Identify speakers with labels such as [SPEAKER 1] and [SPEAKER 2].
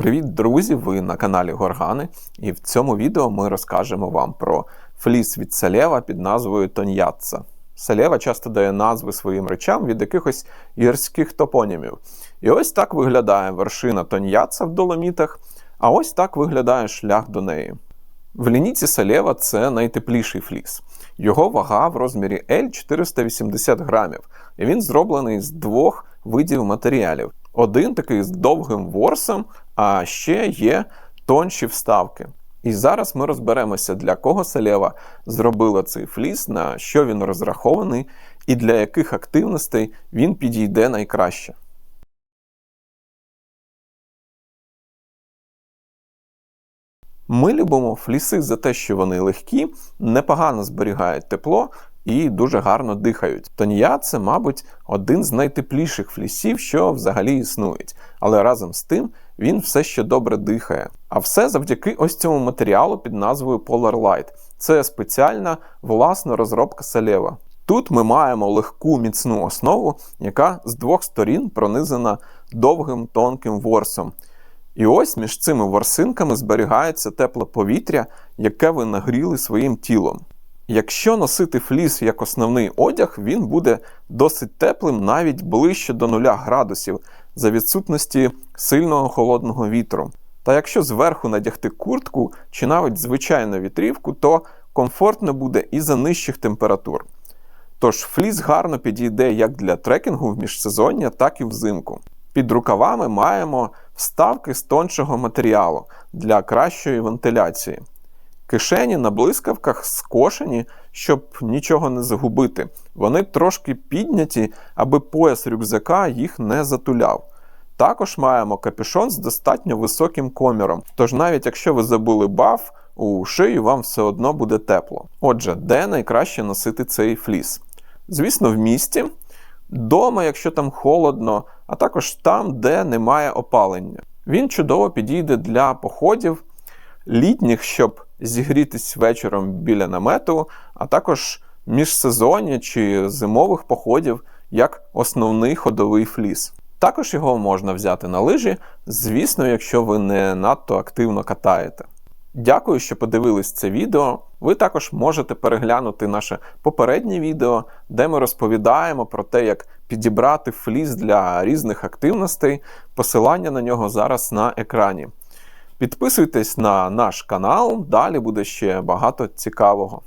[SPEAKER 1] Привіт, друзі! Ви на каналі Горгани, і в цьому відео ми розкажемо вам про фліс від Салєва під назвою Тоньятца. Салєва часто дає назви своїм речам від якихось гірських топонімів. І ось так виглядає вершина Тоньятца в Доломітах, а ось так виглядає шлях до неї. В лінійці Салєва це найтепліший фліс. Його вага в розмірі L 480 грамів, і він зроблений з двох видів матеріалів. Один такий з довгим ворсом, а ще є тонші вставки. І зараз ми розберемося, для кого Салєва зробила цей фліс, на що він розрахований і для яких активностей він підійде найкраще. Ми любимо фліси за те, що вони легкі, непогано зберігають тепло і дуже гарно дихають. Тонія це, мабуть, один з найтепліших флісів, що взагалі існують. Але разом з тим він все ще добре дихає. А все завдяки ось цьому матеріалу під назвою Polar Light. Це спеціальна власна розробка Салєва. Тут ми маємо легку міцну основу, яка з двох сторін пронизана довгим тонким ворсом. І ось між цими ворсинками зберігається тепле повітря, яке ви нагріли своїм тілом. Якщо носити фліс як основний одяг, він буде досить теплим навіть ближче до 0 градусів за відсутності сильного холодного вітру. Та якщо зверху надягти куртку чи навіть звичайну вітрівку, то комфортно буде і за нижчих температур. Тож фліс гарно підійде як для трекінгу в міжсезоння, так і взимку. Під рукавами маємо вставки з тоншого матеріалу для кращої вентиляції. Кишені на блискавках скошені, щоб нічого не загубити. Вони трошки підняті, аби пояс рюкзака їх не затуляв. Також маємо капюшон з достатньо високим коміром, тож навіть якщо ви забули баф, у шию вам все одно буде тепло. Отже, де найкраще носити цей фліс? Звісно, в місті, дома, якщо там холодно, а також там, де немає опалення. Він чудово підійде для походів, літніх, щоб зігрітись вечором біля намету, а також міжсезоння чи зимових походів як основний ходовий фліс. Також його можна взяти на лижі, звісно, якщо ви не надто активно катаєте. Дякую, що подивились це відео. Ви також можете переглянути наше попереднє відео, де ми розповідаємо про те, як підібрати фліс для різних активностей. Посилання на нього зараз на екрані. Підписуйтесь на наш канал, далі буде ще багато цікавого.